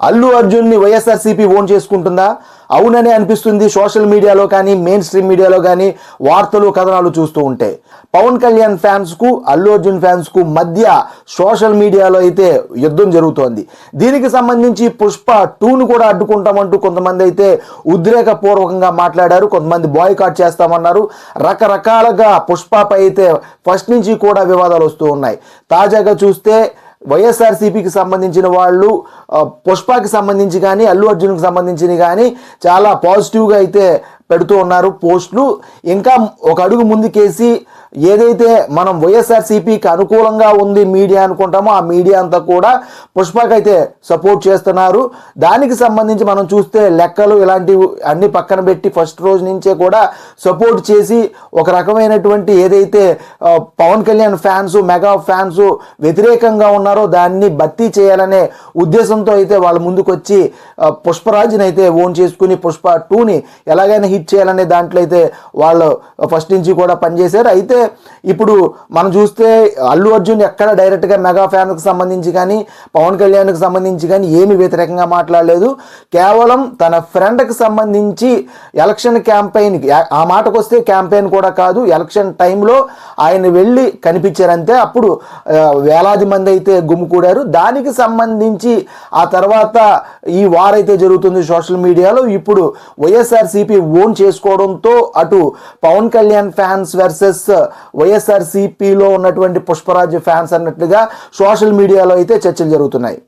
అల్లు అర్జున్ని వైఎస్ఆర్సీపీ ఓన్ చేసుకుంటుందా? అవుననే అనిపిస్తుంది సోషల్ మీడియాలో కానీ మెయిన్ స్ట్రీమ్ మీడియాలో కానీ వార్తలు కథనాలు చూస్తూ ఉంటే. పవన్ కళ్యాణ్ ఫ్యాన్స్కు అల్లు అర్జున్ ఫ్యాన్స్కు మధ్య సోషల్ మీడియాలో అయితే యుద్ధం జరుగుతోంది. దీనికి సంబంధించి పుష్ప టూను కూడా అడ్డుకుంటామంటూ కొంతమంది అయితే ఉద్రేకపూర్వకంగా మాట్లాడారు. కొంతమంది బాయ్కాట్ చేస్తామన్నారు. రకరకాలుగా పుష్పపై అయితే ఫస్ట్ నుంచి కూడా వివాదాలు వస్తూ ఉన్నాయి. తాజాగా చూస్తే వైఎస్ఆర్సీపీకి సంబంధించిన వాళ్ళు పుష్పకి సంబంధించి కానీ అల్లు అర్జున్కి సంబంధించి కానీ చాలా పాజిటివ్గా అయితే పెడుతూ ఉన్నారు. పోస్టులు ఇంకా ఒక అడుగు ముందుకేసి ఏదైతే మనం వైఎస్ఆర్సీపీకి అనుకూలంగా ఉంది మీడియా అనుకుంటామో ఆ మీడియా అంతా కూడా పుష్పకైతే సపోర్ట్ చేస్తున్నారు. దానికి సంబంధించి మనం చూస్తే లెక్కలు ఇలాంటివి అన్ని పక్కన పెట్టి ఫస్ట్ రోజు నుంచే కూడా సపోర్ట్ చేసి ఒక రకమైనటువంటి ఏదైతే Pawan Kalyan fans mega fans వ్యతిరేకంగా ఉన్నారో దాన్ని భర్తీ చేయాలనే ఉద్దేశంతో అయితే వాళ్ళ ముందుకొచ్చి పుష్పరాజునైతే అయితే ఓన్ చేసుకుని పుష్ప టూని ఎలాగైనా హిట్ చేయాలనే దాంట్లో అయితే వాళ్ళు ఫస్ట్ నుంచి కూడా పనిచేశారు. అయితే ఇప్పుడు మనం చూస్తే అల్లు అర్జున్ ఎక్కడ డైరెక్ట్గా మెగా ఫ్యాన్కి సంబంధించి కానీ పవన్ కళ్యాణ్కి సంబంధించి కానీ ఏమి వ్యతిరేకంగా మాట్లాడలేదు. కేవలం తన ఫ్రెండ్కి సంబంధించి ఎలక్షన్ క్యాంపెయిన్కి ఆ మాటకు వస్తే క్యాంపెయిన్ కూడా కాదు ఎలక్షన్ టైంలో ఆయన వెళ్ళి కనిపించారంతే. అప్పుడు వేలాది మంది అయితే గుమ్ముకూడారు దానికి సంబంధించి ఆ తర్వాత ఈ వార్ అయితే జరుగుతుంది సోషల్ మీడియాలో. ఇప్పుడు వైఎస్ఆర్సీపీ ఓన్ చేసుకోవడంతో అటు పవన్ కళ్యాణ్ ఫ్యాన్స్ వర్సెస్ వైఎస్ఆర్సీపీలో ఉన్నటువంటి పుష్పరాజ్ ఫ్యాన్స్ అన్నట్లుగా సోషల్ మీడియాలో అయితే చర్చలు జరుగుతున్నాయి.